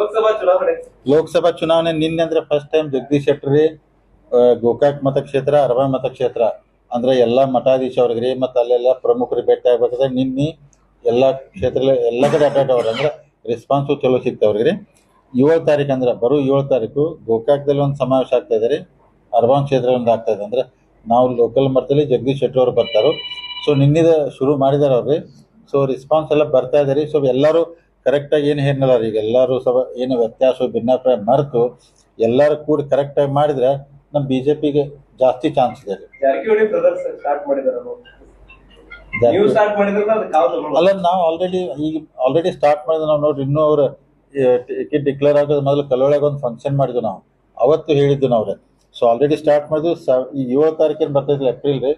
ಲೋಕಸಭಾ ಚುನಾವಣೆ. ಲೋಕಸಭಾ ನಿನ್ನೆ ಅಂದ್ರೆ ಫಸ್ಟ್ ಟೈಮ್ ಜಗದೀಶ್ ಶೆಟ್ಟರಿ ಗೋಕಾಕ್ ಮತಕ್ಷೇತ್ರ ಅರಬಾ ಮತಕ್ಷೇತ್ರ. ಅಂದ್ರೆ ಎಲ್ಲಾ ಮಠಾಧೀಶ ಅವ್ರಿಗೆ ರೀ ಮತ್ತು ಅಲ್ಲೆಲ್ಲ ಪ್ರಮುಖರು ಭೇಟಿ ಆಗ್ಬೇಕಾದ್ರೆ ನಿನ್ನೆ ಎಲ್ಲಾ ಕ್ಷೇತ್ರ ಎಲ್ಲ ಕಡೆ ಅಡ್ಡಾಡವ್ರ ಅಂದ್ರೆ ರೆಸ್ಪಾನ್ಸ್ ಚಲೋ ಸಿಗ್ತಾವ್ರಿ ರೀ ಏಳು ತಾರೀಕು ಅಂದ್ರೆ, ಬರೋ ಏಳು ತಾರೀಕು ಗೋಕಾಕ್ದಲ್ಲಿ ಒಂದು ಸಮಾವೇಶ ಆಗ್ತಾ ಇದೆ ರೀ. ಅರ್ಬಾನ್ ಕ್ಷೇತ್ರ ಒಂದು ಆಗ್ತಾ ಇದೆ ಅಂದ್ರೆ ನಾವು ಲೋಕಲ್ ಮಟ್ಟದಲ್ಲಿ ಜಗದೀಶ್ ಶೆಟ್ಟರ್ ಅವ್ರು ಬರ್ತಾರೋ. ಸೊ ನಿನ್ನಿದ ಶುರು ಮಾಡಿದಾರೆ ಅವ್ರಿ ಸೊ ರೆಸ್ಪಾನ್ಸ್ ಎಲ್ಲ ಬರ್ತಾ ಇದೆ ಸೊ ಎಲ್ಲರೂ ಕರೆಕ್ಟಾಗಿ ಏನು ಹೇಳಿಲ್ಲ ಈಗ ಎಲ್ಲರೂ ಸಭ ಏನು ವ್ಯತ್ಯಾಸ ಭಿನ್ನಾಭಿಪ್ರಾಯ ಮರೆತು ಎಲ್ಲರೂ ಕೂಡಿ ಕರೆಕ್ಟಾಗಿ ಮಾಡಿದ್ರೆ ನಮ್ಮ ಬಿ ಜೆ ಪಿಗೆ ಜಾಸ್ತಿ ಚಾನ್ಸ್ ಇದೆ ರೀ. ಜಾರಕಿಹೊಳಿ ಬ್ರದರ್ಸ್ ಸ್ಟಾರ್ಟ್ ಮಾಡಿದಾರ ನೀವು ಸ್ಟಾರ್ಟ್ ಮಾಡಿದ್ರೆ ಅದು ಕಾವು ಅಲ್ಲ ನಾವು ಆಲ್ರೆಡಿ ಈಗ ಆಲ್ರೆಡಿ ಸ್ಟಾರ್ಟ್ ಮಾಡಿದ್ರೆ ನಾವು ನೋಡ್ರಿ ಇನ್ನೂ ಅವರು ಟಿಕೆಟ್ ಡಿಕ್ಲೇರ್ ಆಗೋದು ಮೊದಲು ಕಲ್ಲೊಳಗೆ ಒಂದು ಫಂಕ್ಷನ್ ಮಾಡಿದ್ವಿ ನಾವು. ಅವತ್ತು ಹೇಳಿದ್ದು ನಾವು ಸೊ ಆಲ್ರೆಡಿ ಸ್ಟಾರ್ಟ್ ಮಾಡಿದ್ವಿ. ಸ ಈ ಏಳು ತಾರೀಕಿನ ಬರ್ತೈತಿ ಏಪ್ರಿಲ್ ರೀ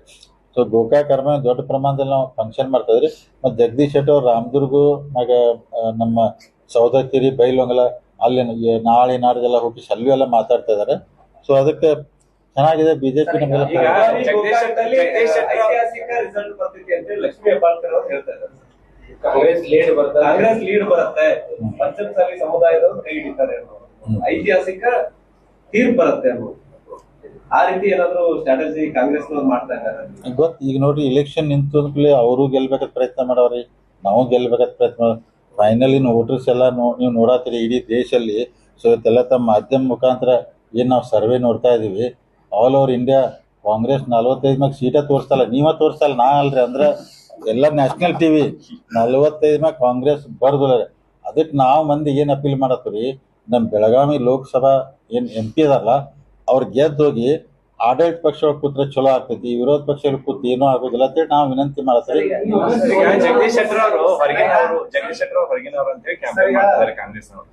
ಸೊ ಗೋಕಾಕರ್ಮ ಅರಮನೆ ದೊಡ್ಡ ಪ್ರಮಾಣದಲ್ಲಿ ನಾವು ಫಂಕ್ಷನ್ ಮಾಡ್ತಾ ಇದ್ರಿ. ಮತ್ತು ಜಗದೀಶ್ ಶೆಟ್ಟಿ ಅವ್ರು ರಾಮದುರ್ಗು ಆಗ ನಮ್ಮ ಸೌದತ್ತಿರಿ ಬೈಲೊಂಗಲ ಅಲ್ಲಿ ನಾಳೆ ನಾಡ್ದೆಲ್ಲ ಹೋಗಿ ಸಲ್ವಿ ಎಲ್ಲ ಮಾತಾಡ್ತಾ ಇದಾರೆ. ಸೊ ಅದಕ್ಕೆ ಚೆನ್ನಾಗಿದೆ ಬಿಜೆಪಿ ನಮ್ಮ ನಮ್ಗೆಲ್ಲ ಈ ಜಗದೀಶ್ ಗೋಕಾಕದಲ್ಲಿ ಜಗದೀಶ್ ಶೆಟ್ಟರ್ ಅವರು- ಐತಿಹಾಸಿಕ ರಿಸಲ್ಟ್ ಬರ್ತೈತಿ ಅಂತ ಹೇಳಿ ಲಕ್ಷ್ಮೀ ಅವರು ಹೇಳ್ತಾ ಇದ್ದಾರೆ ಕಾಂಗ್ರೆಸ್ ಲೀಡ್ ಬರ್ತದೆ. ಕಾಂಗ್ರೆಸ್ ಲೀಡ್ ಬರುತ್ತೆ. ಪಂಚಮಸಾಲಿ ಸಮುದಾಯದವರು ಕೈ ಹಿಡಿತಾರೆ ಅನ್ನೋದು. ಐತಿಹಾಸಿಕ ತೀರ್ಪು ಬರುತ್ತೆ ಅನ್ನೋದು. ಗೊತ್ತು, ಈಗ ನೋಡ್ರಿ ಇಲೆಕ್ಷನ್ ನಿಂತದ್ಕೂಲೆ ಅವರು ಗೆಲ್ಬೇಕಂತ ಪ್ರಯತ್ನ ಮಾಡವ್ರಿ. ನಾವು ಗೆಲ್ಬೇಕಂತ ಪ್ರಯತ್ನ ಫೈನಲಿ ವೋಟರ್ಸ್ ಎಲ್ಲ ನೀವು ನೋಡತ್ತೀರಿ ಇಡೀ ದೇಶದಲ್ಲಿ ಸೊ ಇವತ್ತೆಲ್ಲ ತಮ್ಮ ಮಾಧ್ಯಮ ಮುಖಾಂತರ ಏನು ನಾವು ಸರ್ವೆ ನೋಡ್ತಾ ಇದೀವಿ. ಆಲ್ ಓವರ್ ಇಂಡಿಯಾ ಕಾಂಗ್ರೆಸ್ ನಲ್ವತ್ತೈದು ಮ್ಯಾಗ ಸೀಟ ತೋರಿಸ್ತಲ್ಲ ನೀವ ತೋರಿಸ್ತಲ್ಲ ನಾ ಅಲ್ರಿ ಅಂದ್ರೆ ಎಲ್ಲ ನ್ಯಾಷನಲ್ ಟಿವಿ ನಲ್ವತ್ತೈದು ಮ್ಯಾಗ ಕಾಂಗ್ರೆಸ್ ಬರ್ದಿಲ್ಲ ಅದಕ್ಕೆ ನಾವು ಮಂದಿ ಏನು ಅಪೀಲ್ ಮಾಡತ್ತೀವಿ ನಮ್ಮ ಬೆಳಗಾವಿ ಲೋಕಸಭಾ ಏನು ಎಂ ಪಿ ಅದಾರಲ್ಲ ಅವ್ರು ಗೆದ್ದೋಗಿ ಆಡಳಿತ ಪಕ್ಷ ಕೂತ್ರೆ ಚಲೋ ಆಗ್ತೈತಿ ವಿರೋಧ ಪಕ್ಷ ಕೂತ್ ಏನೂ ಆಗೋದಿಲ್ಲ ಅಂತೇಳಿ ನಾವು ವಿನಂತಿ ಮಾಡತ್ತೀವಿ ಜಗದೀಶ್ ಶೆಟ್ಟರ್ ಅವರು ಹೊರಗಿನವರು ಜಗದೀಶ್ ಶೆಟ್ಟರ್ ಅವರು ಹೊರಗಿನವರು ಅಂತ ಹೇಳಿ ಕ್ಯಾಂಪೇನ್ ಮಾಡ್ತಿದ್ದಾರೆ ಕಾಂಗ್ರೆಸ್ ಅವರು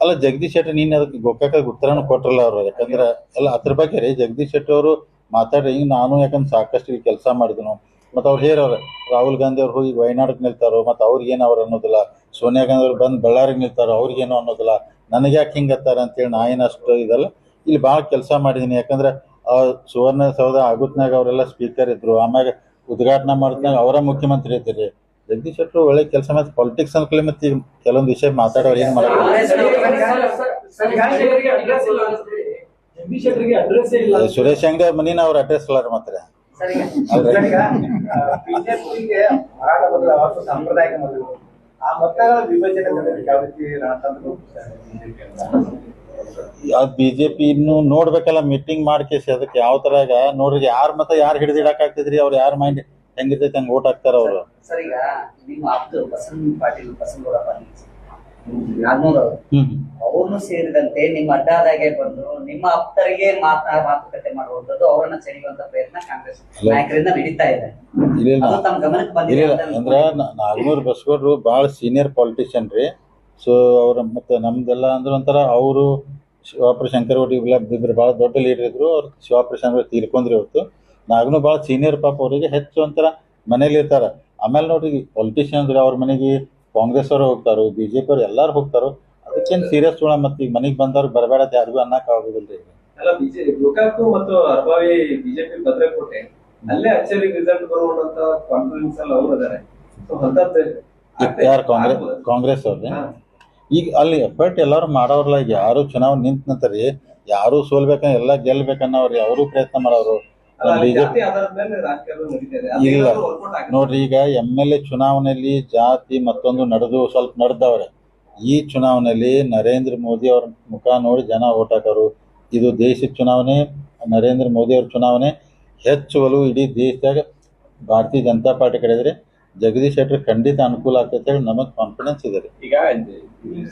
ಅಲ್ಲ ಜಗದೀಶ್ ಶೆಟ್ಟರ್ ನೀನ್ ಅದಕ್ಕೆ ಗೋಕಾಕ ಉತ್ತರನು ಕೊಟ್ರಲ್ಲ ಅವರು ಯಾಕಂದ್ರೆ ಅಲ್ಲ ಅದ್ರ ಬಗ್ಗೆ ರೀ ಜಗದೀಶ್ ಶೆಟ್ಟರ್ ಅವರು ಮಾತಾಡ್ರಿ ಹಿಂಗ್ ನಾನು ಯಾಕಂದ್ರೆ ಸಾಕಷ್ಟು ಕೆಲಸ ಮಾಡಿದ್ನು ಮತ್ತೆ ಅವ್ರು ಹೇರವ್ರ ರಾಹುಲ್ ಗಾಂಧಿ ಅವ್ರು ಹೋಗಿ ವಯನಾಡಕ್ಕೆ ನಿಲ್ತಾರೋ ಮತ್ತೆ ಅವ್ರಿಗೇನು ಅವ್ರು ಅನ್ನೋದಿಲ್ಲ ಸೋನಿಯಾ ಗಾಂಧಿ ಅವ್ರು ಬಂದು ಬಳ್ಳಾರಿಗೆ ನಿಲ್ತಾರೋ ಅವ್ರಿಗೇನು ಅನ್ನೋದಿಲ್ಲ. ನನಗೆ ಯಾಕೆ ಹಿಂಗತ್ತಾರ ಅಂತೇಳಿ ನಾ ಏನು ಅಷ್ಟು ಇದಲ್ಲ. ಇಲ್ಲಿ ಭಾಳ ಕೆಲಸ ಮಾಡಿದ್ದೀನಿ ಯಾಕಂದ್ರೆ ಆ ಸುವರ್ಣ ಸೌಧ ಆಗುತ್ನಾಗ ಅವರೆಲ್ಲ ಸ್ಪೀಕರ್ ಇದ್ರು. ಆಮ್ಯಾಗ ಉದ್ಘಾಟನೆ ಮಾಡಿದ್ನಾಗ ಅವರ ಮುಖ್ಯಮಂತ್ರಿ ಇದ್ದೀರಿ. ಜಗದೀಶ್ ಶೆಟ್ಟರು ಒಳ್ಳೆ ಕೆಲಸ ಮತ್ತೆ ಪಾಲಿಟಿಕ್ಸ್ ಅನ್ಕೊಳ್ಳಿ ಮತ್ತೆ ಕೆಲವೊಂದು ವಿಷಯ ಮಾತಾಡೋರು ಏನು ಮಾಡಲ್ಲ ಅದು ಸುರೇಶ್ ಅಂಗಡಿ ಅವ್ರ ಮನಿನ ಅವ್ರ ಅಡ್ರೆಸ್ ಅಲ್ಲಾರ ಮಾತ್ರ. ಸಾಂಪ್ರದಾಯಿಕ ಅದ್ ಬಿಜೆಪಿ ಇನ್ನು ನೋಡ್ಬೇಕಲ್ಲ ಮೀಟಿಂಗ್ ಮಾಡ್ಕೇಸಿ ಅದಕ್ಕೆ ಯಾವ ತರ ಈಗ ನೋಡ್ರಿ ಯಾರ ಮತ ಯಾರು ಹಿಡಿದಿಡಕ್ ಆಗ್ತಿದ್ರಿ ಅವ್ರು ಯಾರ ಮೈಂಡ್ ಹೆಂಗಿರ್ತೈತೆ ಹಂಗ ಓಟ್ ಹಾಕ್ತಾರ ಅವ್ರು? ಸರ್ ಈಗ ನಿಮ್ಮ ಆಪ್ತರು ಬಸವನ್ ಪಾಟೀಲ್ ಬಸವನಗೌಡ ಪಾಟೀಲ್ ಹ್ಮ್. ಅವ್ರನ್ನು ಸೇರಿದಂತೆ ನಿಮ್ಮ ಅಡ್ಡಾದಾಗೆ ಬಂದು ನಿಮ್ಮ ಆಪ್ತರಿಗೆ ಮಾತಾ ಮಾತುಕತೆ ಮಾಡುವಂತದ್ದು ಅವರನ್ನ ಸೆಳೆಯುವಂತ ಪ್ರಯತ್ನ ಕಾಂಗ್ರೆಸ್ ನಾಯಕರಿಂದ ನಡೀತಾ ಇದೆ. ಅಂದ್ರ ನಾಗನೂರ್ ಬಸವಗೌಡ್ರು ಬಹಳ ಸೀನಿಯರ್ ಪಾಲಿಟಿಷಿಯನ್ ರೀ. ಸೊ ಅವ್ರ ಮತ್ತೆ ನಮ್ದೆಲ್ಲ ಅಂದ್ರೆ ಒಂಥರ ಅವರು ಶಿವಾಪುರ ಶಂಕರ್ ಒಡಿ ಇಬ್ಬರು ಭಾಳ ದೊಡ್ಡ ಲೀಡರ್ ಇದ್ರು ಅವ್ರು ಶಿವಾಪುರ ಶಂಕರ ತೀರ್ಕೊಂಡ್ರಿ ಇವತ್ತು. ನಾಗನೂ ಬಹಳ ಸೀನಿಯರ್ ಪಾಪ ಅವರಿಗೆ ಹೆಚ್ಚು ಒಂಥರ ಮನೇಲಿ ಇರ್ತಾರ. ಆಮೇಲೆ ನೋಡ್ರಿ ಪಾಲಿಟಿಷಿಯನ್ ಅವ್ರ ಮನೆಗೆ ಕಾಂಗ್ರೆಸ್ ಅವರು ಹೋಗ್ತಾರೋ ಬಿಜೆಪಿ ಜೆ ಪಿ ಅವ್ರು ಎಲ್ಲಾರು ಹೋಗ್ತಾರೋ. ಅದಕ್ಕೇನು ಸೀರಿಯಸ್ ತೊಗೊಳ ಮತ್ತೆ ಈಗ ಮನೆಗೆ ಬಂದವ್ರು ಬರಬೇಡ ಅಂತ ಯಾರಿಗೂ ಅನ್ನಕ್ ಆಗೋದಿಲ್ಲ ರೀ ಅಲ್ಲ ಬಿಜೆ ಗೋಕಾಕು ಮತ್ತು ಅರ್ಬಾವಿ ಬಿಜೆಪಿ ಭದ್ರಕೋಟೆ ಅಲ್ಲೇ ಅಚ್ಚರಿ ರಿಸಲ್ಟ್ ಬರುವಂತ ಕಾನ್ಫಿಡೆನ್ಸ್ ಅಲ್ಲಿ ಅವ್ರು ಇದಾರೆ. ಸೊ ಅಂತದ್ದು ಯಾರು ಕಾಂಗ್ರೆಸ್ ಕಾಂಗ್ರೆಸ್ ಅವ್ರಿ ಈಗ ಅಲ್ಲಿ ಎಫರ್ಟ್ ಎಲ್ಲಾರು ಮಾಡೋರ್ಲ ಈಗ ಯಾರು ಚುನಾವಣೆ ನಿಂತ ನಂತರಿ ಯಾರು ಸೋಲ್ಬೇಕನ್ನ ಎಲ್ಲ ಗೆಲ್ಬೇಕನ್ನೋರಿ ಅವರು ಪ್ರಯತ್ನ ಮಾಡೋರು? ಬಿಜೆಪಿ ಇಲ್ಲ. ನೋಡ್ರಿ ಈಗ ಎಂ ಎಲ್ ಎ ಚುನಾವಣೆಯಲ್ಲಿ ಜಾತಿ ಮತ್ತೊಂದು ನಡೆದು ಸ್ವಲ್ಪ ನಡೆದವ್ರೆ. ಈ ಚುನಾವಣೆಯಲ್ಲಿ ನರೇಂದ್ರ ಮೋದಿ ಅವ್ರ ಮುಖ ನೋಡಿ ಜನ ಓಟ್ ಹಾಕೋರು. ಇದು ದೇಶದ ಚುನಾವಣೆ ನರೇಂದ್ರ ಮೋದಿ ಅವ್ರ ಚುನಾವಣೆ. ಹೆಚ್ಚು ಒಲವು ಇಡೀ ದೇಶದಾಗ ಭಾರತೀಯ ಜನತಾ ಪಾರ್ಟಿ ಕಡೆದ್ರೆ ಜಗದೀಶ್ ಶೆಟ್ಟರ್ ಖಂಡಿತ ಅನುಕೂಲ ಆಗ್ತೈತೆ ಹೇಳಿ ನಮಗ್ ಕಾನ್ಫಿಡೆನ್ಸ್ ಇದೆ ರೀ. ಈಗ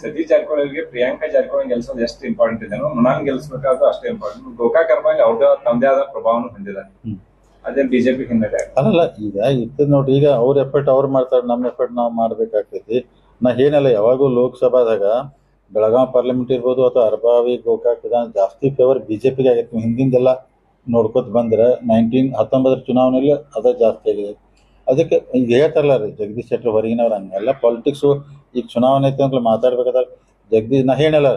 ಸತೀಶ್ ಜಾರಕಿಹೊಳಿ ಅವರಿಗೆ ಪ್ರಿಯಾಂಕಾ ಜಾರಕಿಹೊಳಿ ಗೆಲ್ಸೋದು ಎಷ್ಟು ಇಂಪಾರ್ಟೆಂಟ್ ಇದೆ ನಾನು ಗೆಲ್ಸಬೇಕಾದ್ರು ಅಷ್ಟೇ ಇಂಪಾರ್ಟೆಂಟ್ ಗೋಕಾಕ್ ಅರ್ಮಲ್ಲಿ ಅವ್ರದ್ದು ತಮ್ಮದೇ ಆದ ಪ್ರಭಾವನೂ ಹೊಂದಿದ್ದಾರೆ. ಹ್ಮ್. ಅದೇ ಬಿಜೆಪಿ ಹಿನ್ನಡೆ ಅಲ್ಲ ಅಲ್ಲಲ್ಲ ಈಗ ಇರ್ತದೆ ನೋಡ್ರಿ ಈಗ ಅವ್ರ ಎಫರ್ಟ್ ಅವ್ರು ಮಾಡ್ತಾರೆ ನಮ್ಮ ಎಫರ್ಟ್ ನಾವು ಮಾಡ್ಬೇಕಾಗ್ತೈತಿ. ನಾ ಏನಲ್ಲ ಯಾವಾಗೂ ಲೋಕಸಭಾದಾಗ ಬೆಳಗಾವಿ ಪಾರ್ಲಿಮೆಂಟ್ ಇರ್ಬೋದು ಅಥವಾ ಅರ್ಬಾವಿ, ಗೋಕಾಕ್ ಜಾಸ್ತಿ ಫೇವರ್ ಬಿಜೆಪಿಗೆ ಆಗೈತಿ. ಹಿಂದಿಂದೆಲ್ಲ ನೋಡ್ಕೊತ ಬಂದ್ರೆ ನೈನ್ಟೀನ್ ಹತ್ತೊಂಬತ್ತರ ಚುನಾವಣೆಯಲ್ಲಿ ಅದ ಜಾಸ್ತಿ ಆಗಿದೆ. ಅದಕ್ಕೆ ಈಗ ಹೇಳ್ತಾರಲ್ಲ ರೀ, ಜಗದೀಶ್ ಶೆಟ್ಟರ್ ಹೊರಗಿನವ್ರು ಹಂಗೆಲ್ಲ ಪಾಲಿಟಿಕ್ಸು ಈಗ ಚುನಾವಣೆ ಐತೆ ಅಂತ ಮಾತಾಡ್ಬೇಕಾದ್ರೆ ಜಗದೀಶ್, ನಾ ಹೇಳಲ್ಲ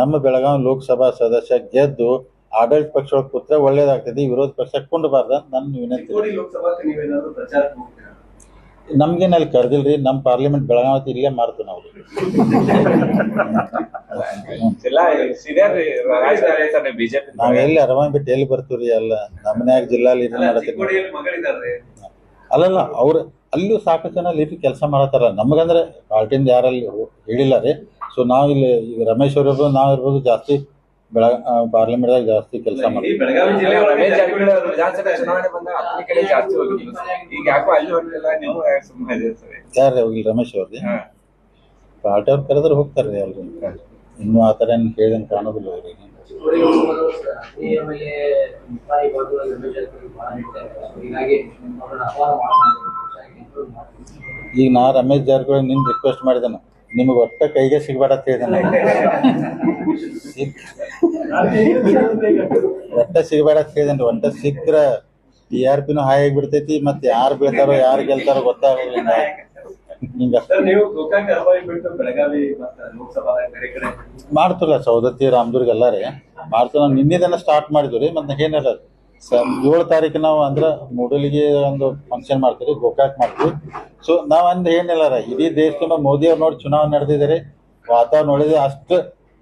ನಮ್ಮ ಬೆಳಗಾವಿ ಲೋಕಸಭಾ ಸದಸ್ಯ ಗೆದ್ದು ಆಡಳಿತ ಪಕ್ಷ ಒಳಗೆ ಕೂತ್ರೆ ಒಳ್ಳೇದಾಗ್ತದೆ ವಿರೋಧ ಪಕ್ಷ ಕೊಂಡಬಾರ್ದು, ನನ್ನ ವಿನಂತಿ. ನಮ್ಗೇನು ಅಲ್ಲಿ ರೀ ನಮ್ಮ ಪಾರ್ಲಿಮೆಂಟ್ ಬೆಳಗಾವಿ ಇಲ್ಲೇ ಮಾಡ್ತೀವಿ ನಾವು. ನಾವೆಲ್ಲಿ ಅರವಾನ್ ಬಿಟ್ಟು ಎಲ್ಲಿ ಬರ್ತೀವ್ರಿ ಎಲ್ಲ? ನಮ್ಮನ್ಯಾಗ ಜಿಲ್ಲಾ ಲೀಡರ್ ಅಲ್ಲ ಮಾಡತ್ತೀವಿ ಅಲ್ಲಲ್ಲ ಅವ್ರ ಅಲ್ಲೂ ಸಾಕಷ್ಟು ಜನ ಲಿಪಿ ಕೆಲಸ ಮಾಡತ್ತಾರ. ನಮಗಂದ್ರೆ ಪಾರ್ಟಿಯಿಂದ ಯಾರಲ್ಲಿ ಹೇಳಿಲ್ಲ ರೀ ಸೊ ನಾವಿಲ್ಲಿ ಈಗ ರಮೇಶ್ ಅವ್ರ ಇರ್ಬೋದು ನಾವಿರ್ಬೋದು ಜಾಸ್ತಿ ಬೆಳ ಪಾರ್ಲಿಮೆಂಟ್ದಾಗ ಜಾಸ್ತಿ ಕೆಲಸ ಮಾಡಿ ಬೆಳಗಾವಿ ಜಿಲ್ಲೆ ಒಳಗೆ ಜಾರಕಿಹೊಳಿ ಅವರು ವಿಧಾನಸಭೆ ಚುನಾವಣೆ ಬಂದಾಗ ಅತ್ತನೇ ಕಡೆ ಜಾಸ್ತಿ ಹೋಗಿದ್ರು ಸರ್. ಈಗ ಯಾಕೋ ಅಲ್ಲಿ ಹೋಗಿಲ್ಲ ನೀವು ಯಾಕೆ ಸುಮ್ಮನೆ ಇದೆ ಸರ್. ಯಾರು ಹೋಗಿಲ್ಲ ರಮೇಶ್ ಅವ್ರಿಗೆ ಹಾ. ಪಾರ್ಟಿ ಅವ್ರು ಕರೆದ್ರೆ ಹೋಗ್ತಾರೆ ಎಲ್ರು. ಇನ್ನೂ ಆ ಥರ ಏನು ಹೇಳಿದಂಗೆ ಕಾಣೋದಿಲ್ಲ ಅವ್ರಿಗೆ. ಈಗ ನಾ ರಮೇಶ್ ಜಾರಕಿಹೊಳಿ ನಿನ್ ರಿಕ್ವೆಸ್ಟ್ ಮಾಡಿದೆನು ನಿಮಗೆ ಒಟ್ಟ ಕೈಗೆ ಸಿಗ್ಬಾರತ್ತೆ ಹೇಳಿದೆ ಒಟ್ಟ ಸಿಗಬೇಡ ಅಂತ ಹೇಳಿದೇನ್ರಿ ಒಟ್ಟ ಸಿಕ್ಕ್ರ ಟಿ ಆರ್ ಪಿನೂ ಹಾಯ್ ಆಗಿಬಿಡ್ತೈತಿ ಮತ್ತೆ ಯಾರು ಬೀಳ್ತಾರೋ ಯಾರು ಗೆಲ್ತಾರೋ ಗೊತ್ತಾಗಲಿಲ್ಲ ಹಿಂಗ. ಮಾಡ್ತಿಲ್ಲ ಸೌದತ್ತಿ ರಾಮದುರ್ಗ ಎಲ್ಲಾರೇ. ಮಾಡ್ತಾರ ನಾವು ನಿನ್ನೆದನ್ನ ಸ್ಟಾರ್ಟ್ ಮಾಡಿದ್ವಿ ರೀ ಮತ್ತೆ ಏನಿಲ್ಲ ಸ ಏಳು ತಾರೀಕು ನಾವು ಅಂದ್ರೆ ಮೂಡಲಿಗೆ ಒಂದು ಫಂಕ್ಷನ್ ಮಾಡ್ತೀವಿ ಗೋಕಾಕ್ ಮಾಡ್ತೀವಿ. ಸೊ ನಾವು ಅಂದ್ ಏನಿಲ್ಲ ರೀ ಇಡೀ ದೇಶದ ಮೋದಿ ಅವ್ರು ನೋಡಿ ಚುನಾವಣೆ ನಡೆದಿದ್ದಾರೆ ವಾತಾವರಣ ನೋಡಿದ್ರೆ ಅಷ್ಟು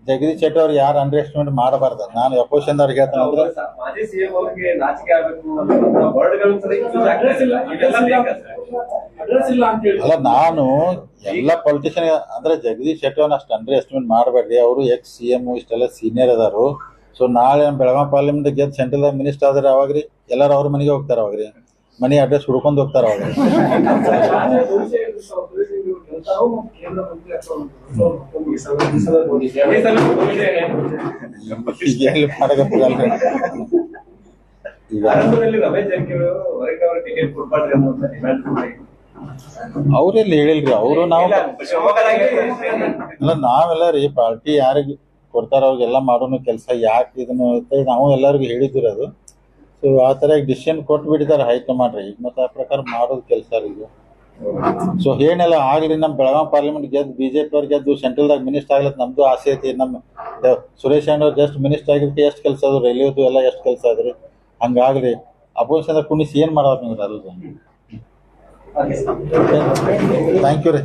ಜಗದೀಶ್ ಶೆಟ್ಟಿ ಅವ್ರು ಯಾರು ಅಂಡರ್ ಎಸ್ಟಿಮೇಟ್ ಮಾಡಬಾರ್ದು. ನಾನು ಅಪೋಸಿಷನ್ ಅವ್ರಿಗೆ ಹೇಳ್ತೇನೆ ಅಂದ್ರೆ ಮಾಜಿ ಸಿಎಂ ಅವರಿಗೆ ನಾಚಿಕೆ ಆಗ್ಬೇಕು ಅನ್ನೋ ವರ್ಡ್ಗಳು ಸರಿ ಯೂಸ್ ಇಲ್ಲ. ಇವೆಲ್ಲ ಬೇಕಾ ಸರ್? ಅಡ್ರೆಸ್ ಇಲ್ಲ ಅಂತ ಹೇಳಿ. ಅಲ್ಲ ನಾನು ಎಲ್ಲ ಪೊಲಿಟಿಷಿಯನ್ ಅಂದ್ರೆ ಜಗದೀಶ್ ಶೆಟ್ಟಿ ಅವ್ರನ್ನ ಅಷ್ಟು ಅಂಡರ್ ಎಸ್ಟಿಮೇಟ್ ಮಾಡಬೇಡ್ರಿ. ಅವರು ಎಕ್ಸ್ ಸಿ ಎಂ ಇಷ್ಟೆಲ್ಲ ಸೀನಿಯರ್ ಅದಾರು. ಸೊ ನಾಳೆ ಬೆಳಗಾವಿ ಪಾರ್ಲಿಮೆಂಟ್ ಗೆದ್ದು ಸೆಂಟ್ರಲ್ ಮಿನಿಸ್ಟರ್ ಆದ್ರೆ ಅವಾಗ್ರಿ ಎಲ್ಲರೂ ಅವ್ರ ಮನೆಗೆ ಹೋಗ್ತಾರ ಅವಾಗ್ರಿ ಮನೆ ಅಡ್ರೆಸ್ ಹುಡ್ಕೊಂಡು ಹೋಗ್ತಾರ ಅವಾಗ ಅವ್ರೆಲ್ಲಿ ಹೇಳಿಲ್ರಿ? ಅವರು ನಾವು ನಾವೆಲ್ಲ ರೀ, ಪಾರ್ಟಿ ಯಾರಿಗೆ ಕೊಡ್ತಾರ ಅವ್ರಿಗೆಲ್ಲ ಮಾಡೋನು ಕೆಲಸ ಯಾಕೆ ಇದನ್ನು ನಾವು ಎಲ್ಲರಿಗೂ ಹೇಳಿದ್ದೀರ ಅದು. ಸೊ ಆ ಥರ ಡಿಸಿಷನ್ ಕೊಟ್ಟು ಬಿಟ್ಟಿದ್ದಾರೆ ಹೈಕಮಾಂಡ್ ರೀ. ಈಗ ಮತ್ತೆ ಆ ಪ್ರಕಾರ ಮಾಡೋದು ಕೆಲಸ ಇದು ಸೊ ಏನೆಲ್ಲ ಆಗಲಿ ನಮ್ಮ ಬೆಳಗಾವಿ ಪಾರ್ಲಿಮೆಂಟ್ ಗೆದ್ದು ಬಿ ಜೆ ಪಿ ಅವ್ರು ಗೆದ್ದು ಸೆಂಟ್ರಲ್ದಾಗ ಮಿನಿಸ್ಟರ್ ಆಗ್ಲತ್ತ ನಮ್ಮದು ಆಸೆ ಐತಿ. ನಮ್ಮ ಸುರೇಶ್ ಅಣ್ಣ ಅವ್ರು ಜಸ್ಟ್ ಮಿನಿಸ್ಟರ್ ಆಗಿದ್ದಕ್ಕೆ ಎಷ್ಟು ಕೆಲಸ ಅದು ರೈಲ್ವೆದು ಎಲ್ಲ ಎಷ್ಟು ಕೆಲಸ ಅದ್ರಿ ಹಂಗಾಗ್ಲಿ ಅಪೋಸಿಷನ್ ಕುಣಿಸಿ ಏನು ಮಾಡೋದು ಅಲ್ಲ ಥ್ಯಾಂಕ್ ಯು ರೀ.